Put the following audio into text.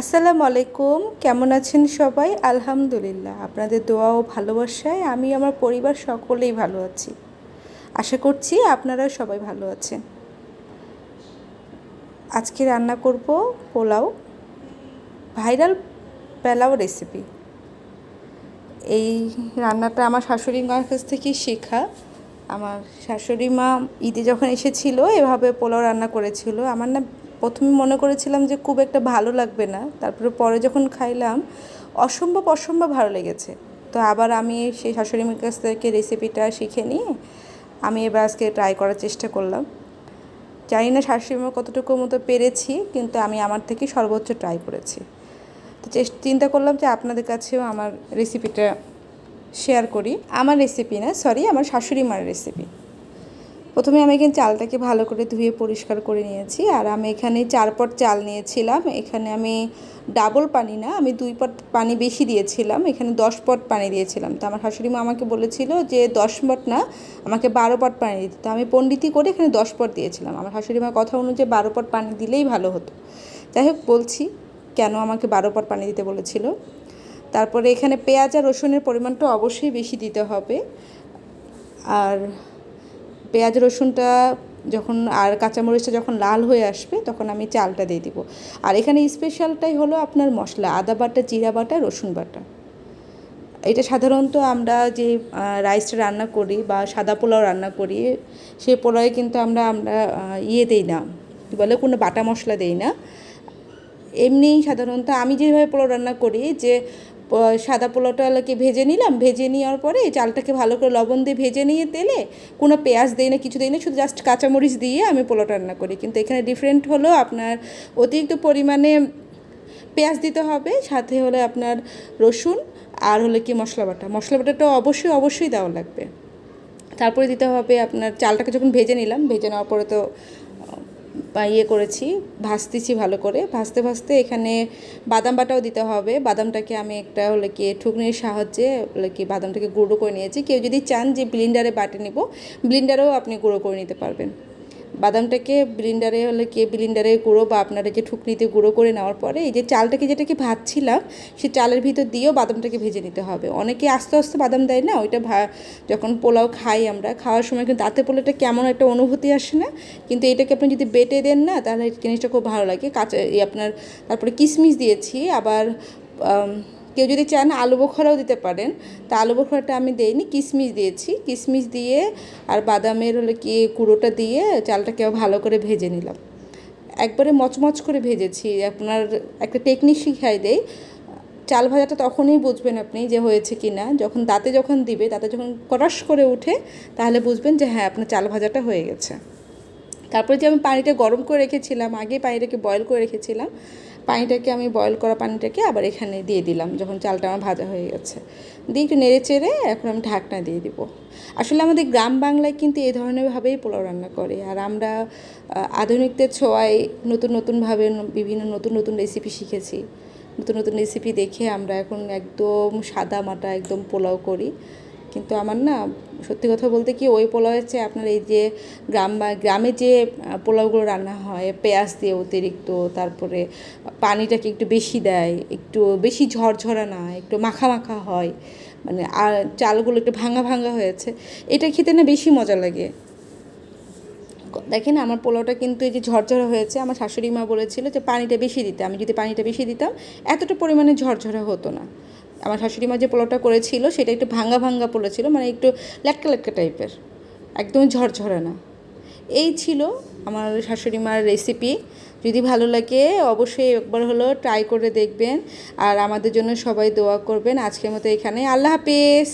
আসসালামু আলাইকুম। কেমন আছেন সবাই? আলহামদুলিল্লাহ। আপনাদের দোয়া ও ভালোবাসায় আমি আমার পরিবার সকলেই ভালো আছি। আশা করছি আপনারা সবাই ভালো আছেন। আজকে রান্না করব পোলাও। ভাইরাল পোলাও রেসিপি এই রান্নাটা আমার শাশুড়ি মার কাছ থেকে শেখা। আমার শাশুড়ি মা ঈদে যখন এসেছিল, এভাবে পোলাও রান্না করেছিল। আমার না প্রথমে মনে করেছিলাম যে খুব একটা ভালো লাগবে না, তারপরে পরে যখন খাইলাম, অসম্ভব অসম্ভব ভালো লেগেছে। তো আবার আমি সেই শাশুড়ি মার কাছ থেকে রেসিপিটা শিখে নিয়ে আমি এবার আজকে ট্রাই করার চেষ্টা করলাম। জানি না শাশুড়ি মা কতটুকু মতো পেরেছি, কিন্তু আমি আমার থেকে সর্বোচ্চ ট্রাই করেছি। তো চিন্তা করলাম যে আপনাদের কাছেও আমার রেসিপিটা শেয়ার করি। আমার রেসিপি না সরি আমার শাশুড়ি মার রেসিপি প্রথমে আমি এখানে চালটাকে ভালো করে ধুয়ে পরিষ্কার করে নিয়েছি আর আমি এখানে চার পট চাল নিয়েছিলাম। এখানে আমি ডাবল পানি না, আমি দুই পট পানি বেশি দিয়েছিলাম। এখানে দশ পট পানি দিয়েছিলাম। তো আমার শাশুড়ি মা আমাকে বলেছিল যে দশ পট না, আমাকে বারো পট পানি দিতে তো আমি পণ্ডিতি করে এখানে দশ পট দিয়েছিলাম। আমার শাশুড়ি মার কথা অনুযায়ী বারো পট পানি দিলেই ভালো হতো। যাই হোক, বলছি কেন আমাকে বারো পট পানি দিতে বলেছিল? তারপরে এখানে পেঁয়াজ আর রসুনের পরিমাণটা অবশ্যই বেশি দিতে হবে। আর পেঁয়াজ রসুনটা যখন আর কাঁচামরিচটা যখন লাল হয়ে আসবে, তখন আমি চালটা দিয়ে দিব। আর এখানে স্পেশালটাই হলো আপনার মশলা, আদা বাটা, জিরা বাটা, রসুন বাটা। এটা সাধারণত আমরা যে রাইসটা রান্না করি বা সাদা পোলাও রান্না করি সেই পোলাওয়ে কিন্তু আমরা আমরা ইয়ে দিই না, কী বলে, কোনো বাটা মশলা দিই না। এমনি সাধারণত আমি যেভাবে পোলাও রান্না করি যে সাদা পোলাওটাকে ভেজে নিলাম। ভেজে নেওয়ার পরে চালটাকে ভালো করে লবণ দিয়ে ভেজে নিয়ে তেলে কোনো পেঁয়াজ দিই না, কিছু দিই না, শুধু জাস্ট কাঁচামরিচ দিয়ে আমি পোলাওটা রান্না করি। কিন্তু এখানে ডিফারেন্ট হলো আপনার অতিরিক্ত পরিমাণে পেঁয়াজ দিতে হবে, সাথে হলে আপনার রসুন আর হলে কি মশলা বাটা। মশলা বাটাটা অবশ্যই অবশ্যই দেওয়া লাগবে। তারপরে দিতে হবে আপনার চালটাকে যখন ভেজে নিলাম, ভেজে নেওয়ার পরে তো ইয়ে করেছি, ভাজতেছি ভালো করে। ভাজতে ভাজতে এখানে বাদাম বাটাও দিতে হবে। বাদামটাকে আমি একটা হলে কি ঠুকনির সাহায্যে হলে কি বাদামটাকে গুঁড়ো করে নিয়েছি। কেউ যদি চান যে ব্লিন্ডারে বাটে নেব ব্লিন্ডারেও আপনি গুঁড়ো করে নিতে পারবেন। বাদামটাকে ব্লিন্ডারে হলে কে ব্লিন্ডারে গুঁড়ো বা আপনারা যে ঠুকনিতে গুঁড়ো করে নেওয়ার পরে এই যে চালটাকে যেটাকে ভাজছিলাম, সে চালের ভিতর দিয়েও বাদামটাকে ভেজে নিতে হবে। অনেকে আস্তে আস্তে বাদাম দেয় না, ওইটা যখন পোলাও খাই আমরা, খাওয়ার সময় কিন্তু দাঁতে পোলাটা কেমন একটা অনুভূতি আসে না? কিন্তু এটাকে আপনি যদি বেটে দেন না, তাহলে জিনিসটা খুব ভালো লাগে। কাঁচা আপনার, তারপরে কিশমিশ দিয়েছি, আবার কেউ যদি চান আলু বোখরাও দিতে পারেন। তা আলু বোখরাটা আমি দেইনি কিশমিশ দিয়েছি। কিশমিশ দিয়ে আর বাদামের হলে কি কুড়োটা দিয়ে চালটাকে ভালো করে ভেজে নিলাম। একবারে মচমচ করে ভেজেছি। আপনার একটা টেকনিক শিখাই দেয় চাল ভাজাটা তখনই বুঝবেন আপনি যে হয়েছে কি না যখন দাঁতে যখন দিবে, দাঁতে যখন করাস করে উঠে, তাহলে বুঝবেন যে হ্যাঁ আপনার চাল ভাজাটা হয়ে গেছে। তারপরে যে আমি পানিটা গরম করে রেখেছিলাম, আগে পানিটাকে বয়ল করে রেখেছিলাম পানিটাকে আমি বয়ল করা পানিটাকে আবার এখানে দিয়ে দিলাম, যখন চালটা আমার ভাজা হয়ে গেছে। দিয়ে একটু নেড়ে চেড়ে এখন আমি ঢাকনা দিয়ে দিব। আসলে আমাদের গ্রাম বাংলায় কিন্তু এই ধরনেরভাবেই পোলাও রান্না করে, আর আমরা আধুনিকদের ছোঁয়ায় নতুন নতুনভাবে বিভিন্ন নতুন নতুন রেসিপি শিখেছি। নতুন নতুন রেসিপি দেখে আমরা এখন একদম সাদা মাটা একদম পোলাও করি। কিন্তু আমার না, সত্যি কথা বলতে কি ওই পোলাওয়ের চেয়ে আপনার এই যে গ্রাম বা গ্রামে যে পোলাওগুলো রান্না হয়, পেঁয়াজ দিয়ে অতিরিক্ত, তারপরে পানিটাকে একটু বেশি দেয়, একটু বেশি ঝরঝরা না, একটু মাখা মাখা হয় মানে আর চালগুলো একটু ভাঙা ভাঙা হয়েছে, এটা খেতে না বেশি মজা লাগে। দেখেন আমার পোলাওটা কিন্তু এই যে ঝরঝরা হয়েছে, আমার শাশুড়ি মা বলেছিল যে পানিটা বেশি দিতে, আমি যদি পানিটা বেশি দিতাম, এতটা পরিমাণে ঝরঝরা হতো না। আমার শাশুড়ি মা যে পোলাওটা করেছিল, সেটা একটু ভাঙ্গা ভাঙ্গা পোলা ছিল মানে একটু ল্যাটকা ল্যাটকা টাইপের। একদম ঝরঝরে না। এই ছিল আমার শাশুড়ি মার রেসিপি যদি ভালো লাগে, অবশ্যই একবার হলো ট্রাই করে দেখবেন। আর আমাদের জন্য সবাই দোয়া করবেন। আজকের মতো এখানে আল্লাহ হাফিজ!